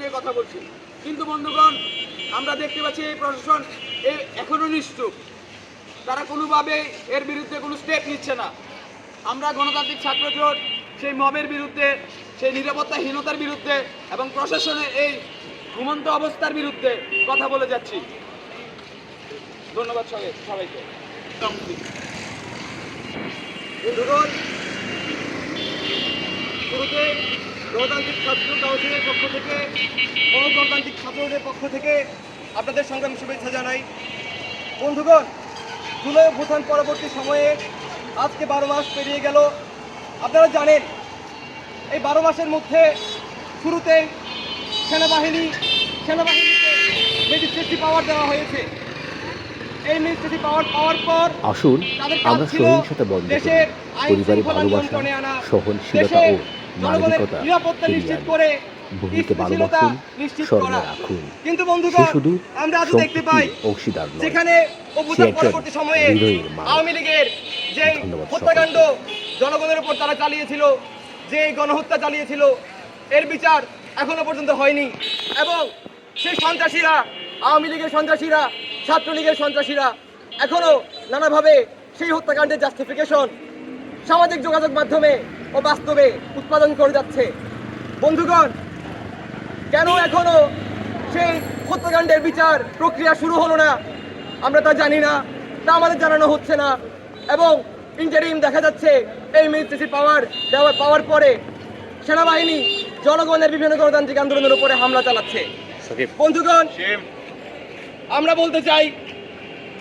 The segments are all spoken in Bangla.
নিয়ে কথা বলছি। কিন্তু বন্ধুগণ, আমরা দেখতে পাচ্ছি এই প্রশাসন এই এখনও নিশ্চুপ তারা কোনোভাবে এর বিরুদ্ধে কোনো স্টেপ নিচ্ছে না। আমরা গণতান্ত্রিক ছাত্র জোট, সেই মবের বিরুদ্ধে, সেই নিরাপত্তাহীনতার বিরুদ্ধে এবং প্রশাসনের এই ঘুমন্ত অবস্থার বিরুদ্ধে কথা বলে যাচ্ছি। ধন্যবাদ সবাই সবাইকে। বন্ধুগণ, শুরুতে গণতান্ত্রিক ছাত্র কাউন্সিলের পক্ষ থেকে গণতান্ত্রিক ছাত্রদের পক্ষ থেকে আপনাদের সংগ্রাম শুভেচ্ছা জানাই। বন্ধুগণ জুলাই অভ্যুত্থান পরবর্তী সময়ে আজকে বারো মাস পেরিয়ে গেল। আপনারা জানেন এই বারো মাসের মধ্যে শুরুতে সেনাবাহিনী সেনাবাহিনীকে ম্যাজিস্ট্রেসি পাওয়ার দেওয়া হয়েছে। এই ম্যাজিস্ট্রেসি পাওয়ার পাওয়ার পর আসুন আমরা সহিংসতা বন্ধ দেশের আইন পরিবারে শৃঙ্খলা ভালোবাসা সহনশীলতা ও মানবিকতা নিশ্চিত করে ভূমিকে ভালোবাসুন স্মরণে। রাখুন। কিন্তু সে বন্ধুগণ শুধু আমরা আজ দেখতে পাই অংশীদার যেখানে পরবর্তী সময়ে আওয়ামী লীগের যে হত্যাকাণ্ড জনগণের উপর তারা চালিয়েছিল যে গণহত্যা চালিয়েছিল এর বিচার এখনও পর্যন্ত হয়নি। এবং সেই সন্ত্রাসীরা আওয়ামী লীগের সন্ত্রাসীরা ছাত্রলীগের সন্ত্রাসীরা এখনও নানাভাবে সেই হত্যাকাণ্ডের জাস্টিফিকেশন সামাজিক যোগাযোগ মাধ্যমে ও বাস্তবে উৎপাদন করে যাচ্ছে। বন্ধুগণ কেন এখনও সেই হত্যাকাণ্ডের বিচার প্রক্রিয়া শুরু হলো না? আমরা তা জানি না তা আমাদের জানানো হচ্ছে না। এবং ইন্টারিম দেখা যাচ্ছে এই মিনিস্ট্রেসি পাওয়ার দেওয়ার পাওয়ার পরে সেনাবাহিনী জনগণের বিভিন্ন গণতান্ত্রিক আন্দোলনের উপরে হামলা চালাচ্ছে। বন্ধুগণ আমরা বলতে চাই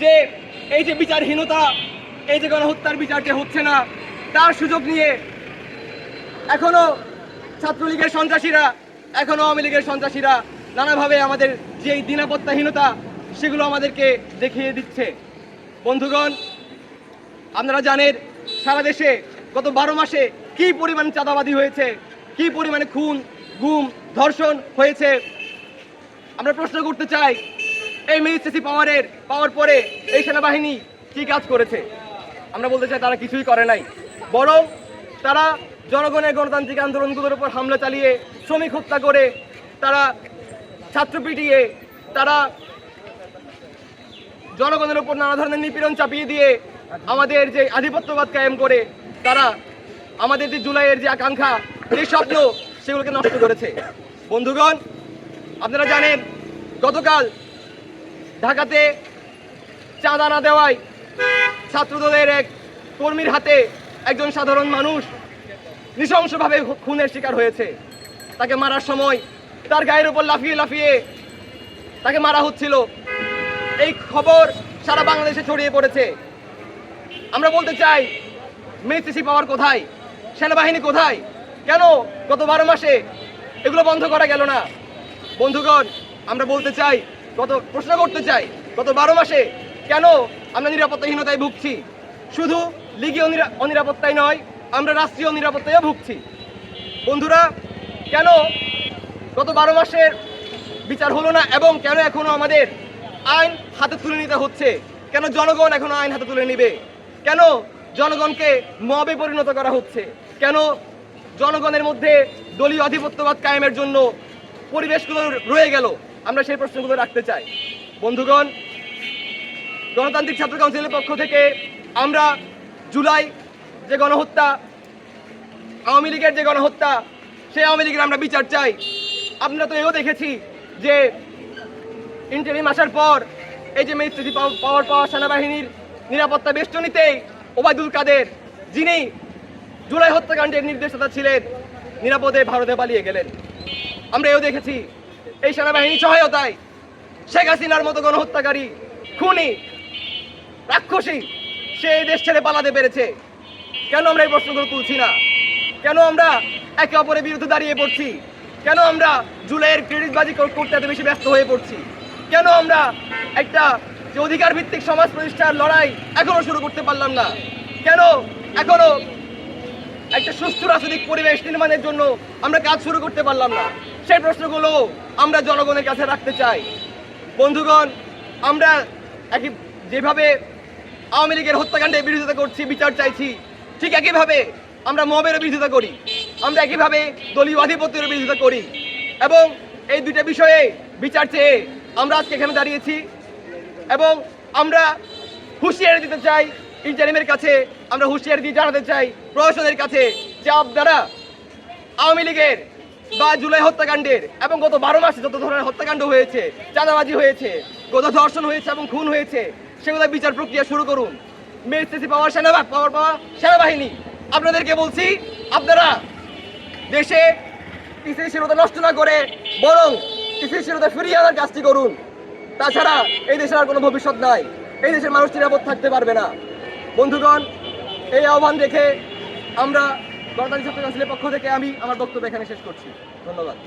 যে এই যে বিচারহীনতা এই যে গণহত্যার বিচারটা হচ্ছে না তার সুযোগ নিয়ে এখনও ছাত্রলীগের সন্ত্রাসীরা, এখনও আওয়ামী লীগের সন্ত্রাসীরা নানাভাবে আমাদের যে এই নিরাপত্তাহীনতা সেগুলো আমাদেরকে দেখিয়ে দিচ্ছে। বন্ধুগণ, আপনারা জানেন সারা দেশে গত বারো মাসে কি পরিমাণ চাঁদাবাদি হয়েছে, কি পরিমাণে খুন, গুম, ধর্ষণ হয়েছে? আমরা প্রশ্ন করতে চাই, এই মিনিস্ট্রেসি পাওয়ারের, পাওয়ার পরে এই সেনাবাহিনী কি কাজ করেছে? আমরা বলতে চাই তারা কিছুই করে নাই। বরং তারা জনগণের গণতান্ত্রিক আন্দোলনগুলোর উপর হামলা চালিয়ে শ্রমিক হত্যা করে তারা ছাত্র পিটিয়ে, তারা জনগণের উপর নানা ধরনের নিপীড়ন চাপিয়ে দিয়ে আমাদের যে আধিপত্যবাদ কায়েম করে, তারা আমাদের যে জুলাইয়ের যে আকাঙ্ক্ষা, যে স্বপ্ন, সেগুলোকে নষ্ট করেছে। বন্ধুগণ, আপনারা জানেন, গতকাল ঢাকাতে চাঁদা না দেওয়ায় ছাত্রদলের এক কর্মীর হাতে একজন সাধারণ মানুষ নৃশংসভাবে খুনের শিকার হয়েছে। তাকে মারার সময় তার গায়ের উপর লাফিয়ে লাফিয়ে তাকে মারা হচ্ছিল। এই খবর সারা বাংলাদেশে ছড়িয়ে পড়েছে। আমরা বলতে চাই মেসিসি পাওয়ার কোথায়? সেনাবাহিনী কোথায়? কেন গত বারো মাসে এগুলো বন্ধ করা গেল না? বন্ধুগণ, আমরা বলতে চাই, গত প্রশ্ন করতে চাই, গত বারো মাসে কেন আমরা নিরাপত্তাহীনতায় ভুগছি? শুধু নিরা- অনিরাপত্তায় নয়, আমরা রাষ্ট্রীয় নিরাপত্তায়ও ভুগছি। বন্ধুরা, কেন গত বারো মাসের বিচার হলো না এবং কেন এখনও আমাদের আইন হাতে তুলে নিতে হচ্ছে? কেন জনগণ এখনও আইন হাতে তুলে নিবে? কেন জনগণকে মবে পরিণত করা হচ্ছে? কেন জনগণের মধ্যে দলীয় আধিপত্যবাদ কায়েমের জন্য পরিবেশগুলো রয়ে গেল? আমরা সেই প্রশ্নগুলো রাখতে চাই। বন্ধুগণ, গণতান্ত্রিক ছাত্র কাউন্সিলের পক্ষ থেকে আমরা জুলাই যে গণহত্যা, আওয়ামী লীগের যে গণহত্যা, সেই আওয়ামী লীগের আমরা বিচার চাই। আমরা তো এও দেখেছি যে ইন্টারিম আসার পর এই যে মেস্ট্রি পাওয়ার পাওয়া সেনাবাহিনীর নিরাপত্তা বেষ্টনীতেই ওবায়দুল কাদের, যিনি জুলাই হত্যাকাণ্ডের নির্দেশতা ছিলেন, নিরাপদে ভারতে পালিয়ে গেলেন। আমরা এও দেখেছি এই সেনাবাহিনীর সহায়তায় শেখ হাসিনার মতো গণহত্যাকারী, খুনি, রাক্ষসী সে এই দেশ ছেড়ে পালাতে পেরেছে। কেন আমরা এই প্রশ্নগুলো তুলছি না? কেন আমরা একে অপরের বিরুদ্ধে দাঁড়িয়ে পড়ছি? কেন আমরা জুলাইয়ের ক্রেডিটবাজি কর- করতে এত বেশি ব্যস্ত হয়ে পড়ছি? কেন আমরা একটা যে অধিকার ভিত্তিক সমাজ প্রতিষ্ঠার লড়াই এখনও শুরু করতে পারলাম না? কেন এখনও একটা সুস্থ রাজনৈতিক পরিবেশ নির্মাণের জন্য আমরা কাজ শুরু করতে পারলাম না? সেই প্রশ্নগুলো আমরা জনগণের কাছে রাখতে চাই। বন্ধুগণ, আমরা একই যেভাবে আওয়ামী লীগের হত্যাকাণ্ডের বিরোধিতা করছি, বিচার চাইছি। ঠিক একইভাবে আমরা মবের বিরোধিতা করি। আমরা একইভাবে দলীয় আধিপত্যের বিরোধিতা করি। এবং এই দুইটা বিষয়ে বিচার চেয়ে আমরা আজকে এখানে দাঁড়িয়েছি। এবং আমরা হুঁশিয়ারি দিতে চাই, ইন্টারিমের কাছে আমরা হুঁশিয়ারি দিয়ে জানাতে চাই, প্রশাসনের কাছে, যে আপনারা আওয়ামী লীগের বা জুলাই হত্যাকাণ্ডের এবং গত বারো মাসে যত ধরনের হত্যাকাণ্ড হয়েছে, চাঁদাবাজি হয়েছে গত ধর্ষণ হয়েছে এবং খুন হয়েছে সেগুলো বিচার প্রক্রিয়া শুরু করুন। মেসিসি পাওয়ার সেনা পাওয়ার পাওয়া সেনাবাহিনী। আপনাদেরকে বলছি, আপনারা দেশে স্থিতিশীলতা নষ্ট না করে বরং স্থিতিশীলতা ফিরিয়ে আনার কাজটি করুন। তাছাড়া এই দেশের আর কোনো ভবিষ্যৎ নাই। এই দেশের মানুষ নিরাপদ থাকতে পারবে না। বন্ধুগণ, এই আহ্বান রেখে আমরা গণতান্ত্রিক ছাত্র কাউন্সিলের পক্ষ থেকে আমি আমার বক্তব্য এখানে শেষ করছি। ধন্যবাদ।